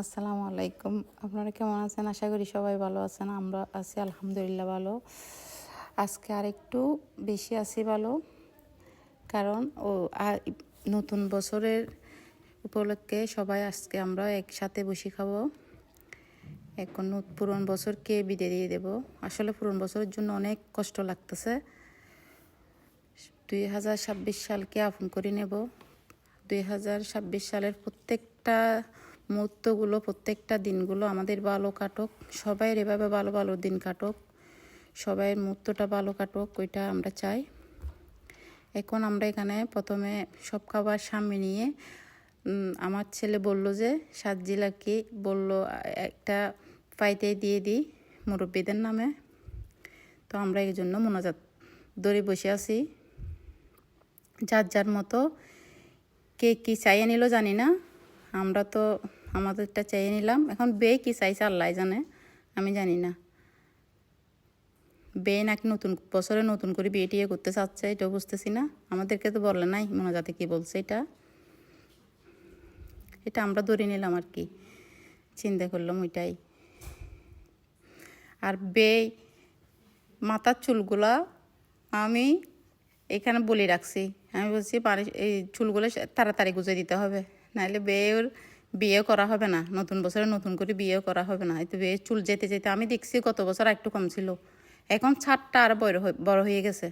আসসালামু আলাইকুম। আপনারা কেমন আছেন? আশা করি সবাই ভালো আছেন, আমরা আছি আলহামদুলিল্লাহ ভালো। আজকে আর একটু বেশি আছি ভালো, কারণ ও নতুন বছরের উপলক্ষে সবাই আজকে আমরা একসাথে বসে খাব। এখন পুরন বছরকে বিদায় দিয়ে দেব। আসলে পুরন বছরের জন্য অনেক কষ্ট লাগতেছে। দুই হাজার ছাব্বিশ সালকে আপন করে নেব। দুই হাজার ছাব্বিশ সালের প্রত্যেকটা মুহূর্তগুলো, প্রত্যেকটা দিনগুলো আমাদের ভালো কাটুক। সবাইয়ের এভাবে ভালো ভালো দিন কাটুক। সবাইয়ের মুহূর্তটা ভালো কাটুক, ওইটা আমরা চাই। এখন আমরা এখানে প্রথমে সব খাবার সামনে নিয়ে আমার ছেলে বলল যে সাতজিলাকে বলল, একটা পাইতে দিয়ে দিই মুরব্বীদের নামে। তো আমরা এই জন্য মোনাজাত দড়ি বসে আছি। যার যার মতো কে কী চাইয়ে নিল জানি না। আমরা তো আমাদেরটা চাইয়ে নিলাম। এখন বে কি চাইছে আল্লাহ জানে, আমি জানি না। বে নাকি নতুন, বছরে নতুন করে বিয়ে টিয়ে করতে চাচ্ছে এটাও বুঝতেছি না। আমাদেরকে তো বলে নাই মোনাজাতে কি বলছে এটা। এটা আমরা ধরে নিলাম আর কি। চিন্তা করলাম ওইটাই। আর বে মাথার চুলগুলা আমি এখানে বলে রাখছি। আমি বলছি এই চুলগুলো তাড়াতাড়ি গুজে দিতে হবে। নাহলে বিয়ের বিয়ে করা হবে না, নতুন বছরে নতুন করে বিয়ে করা হবে না। তো বিয়ে চুল যেতে যেতে আমি দেখছি গত বছর একটু কম ছিল। এখন ছাদটা আর বড় হয়ে- গেছে।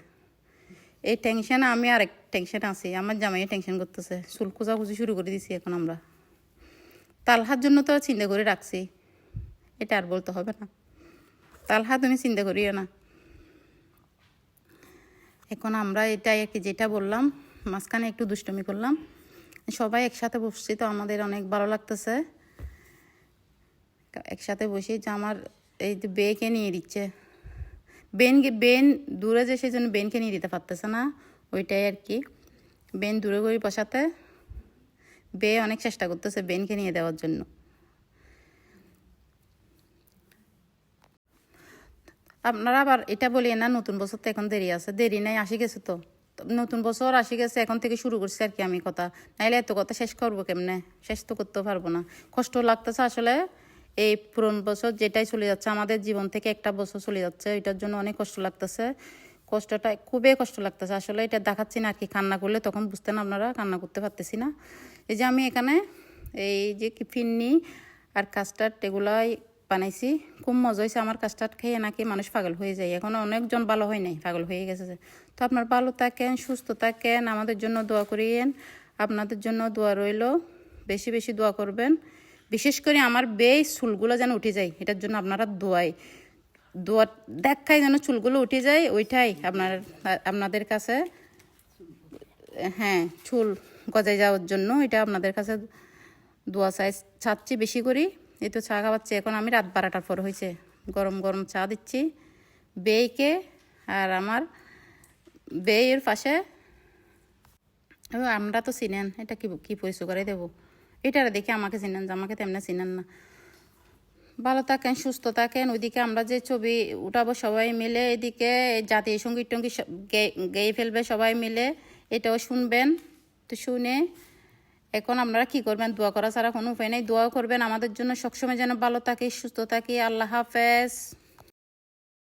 এই টেনশন আমি আর এক টেনশন আছি। আমার জামাই টেনশন করতেছে। চুল খোঁজাখুঁজি শুরু করে দিছি এখন আমরা। তালহার জন্য তো চিন্তা করে রাখছি। এটা আর বলতে হবে না। তালহা তুমি চিন্তা করিও না। এখন আমরা এটাই যেটা বললাম, মাঝখানে একটু দুষ্টমি করলাম। সবাই একসাথে বসছি তো আমাদের অনেক ভালো লাগতেছে। একসাথে বসে যে আমার এই যে বেকে নিয়ে দিচ্ছে। বেন বেন দূরে যে সেই জন্য বেনকে নিয়ে দিতে পারতেছে না, ওইটাই আর কি। বেন দূরে করে বসাতে বে অনেক চেষ্টা করতেছে বেনকে নিয়ে দেওয়ার জন্য। আপনারা আবার এটা বলি না, নতুন বছর তো এখন দেরি আছে। দেরি নাই, আসি গেছে তো? নতুন বছর আসি গেছে, এখন থেকে শুরু করছি আর কি আমি কথা। নাইলে এত কথা শেষ করব কেমনে? শেষ তো করতে পারব না। কষ্ট লাগতেছে আসলে এই পুরন বছর যেটাই চলে যাচ্ছে, আমাদের জীবন থেকে একটা বছর চলে যাচ্ছে এটার জন্য অনেক কষ্ট লাগতেছে। কষ্টটা, খুবই কষ্ট লাগতেছে আসলে, এটা দেখাচ্ছি না আর কি কান্না করলে, তখন বুঝতেন আপনারা কান্না করতে পারতেছি না। এই যে আমি এখানে, এই যে ফিন্নি আর কাস্টার্ড এগুলাই বানাইছি। খুব মজা হয়েছে আমার কাস্টার্ড খেয়ে নাকি মানুষ পাগল হয়ে যায়। এখন অনেকজন ভালো হয় নাই, পাগল হয়ে গেছে। তো আপনার ভালো থাকেন, সুস্থ থাকেন, আমাদের জন্য দোয়া করিয়েন। আপনাদের জন্য দোয়া রইল, বেশি বেশি দোয়া করবেন। বিশেষ করে আমার বেই চুলগুলো যেন উঠে যায়, এটার জন্য আপনারা দোয়াই। দোয়া দেখাই যেন চুলগুলো উঠে যায়, ওইটাই আপনার, আপনাদের কাছে হ্যাঁ চুল গজায় যাওয়ার জন্য, এটা আপনাদের কাছে দোয়া চাই, চাচ্ছি বেশি করি। এই তো চা খাওয়াচ্ছি। এখন আমি রাত বারোটার পর হয়েছে গরম গরম চা দিচ্ছি। বেইকে আর আমার বেয়ের পাশে আমরা তো চিনেন। এটা কি, কী পরিচয় করে দেবো? এটারে দেখে আমাকে চিনেন আমাকে তেমনি চিনেন না। ভালো থাকেন, সুস্থ থাকেন। ওইদিকে আমরা যে ছবি উঠাবো সবাই মিলে। এদিকে জাতীয় সংগীত টঙ্গীত গেয়ে ফেলবে সবাই মিলে। এটাও শুনবেন। তো শুনে এখন আপনারা কি করবেন? দোয়া করা ছাড়া কোনো উপায় নেই। দোয়া করবেন। আমাদের জন্য সবসময় যেন ভালো থাকে, সুস্থ থাকি। আল্লাহ হাফেজ।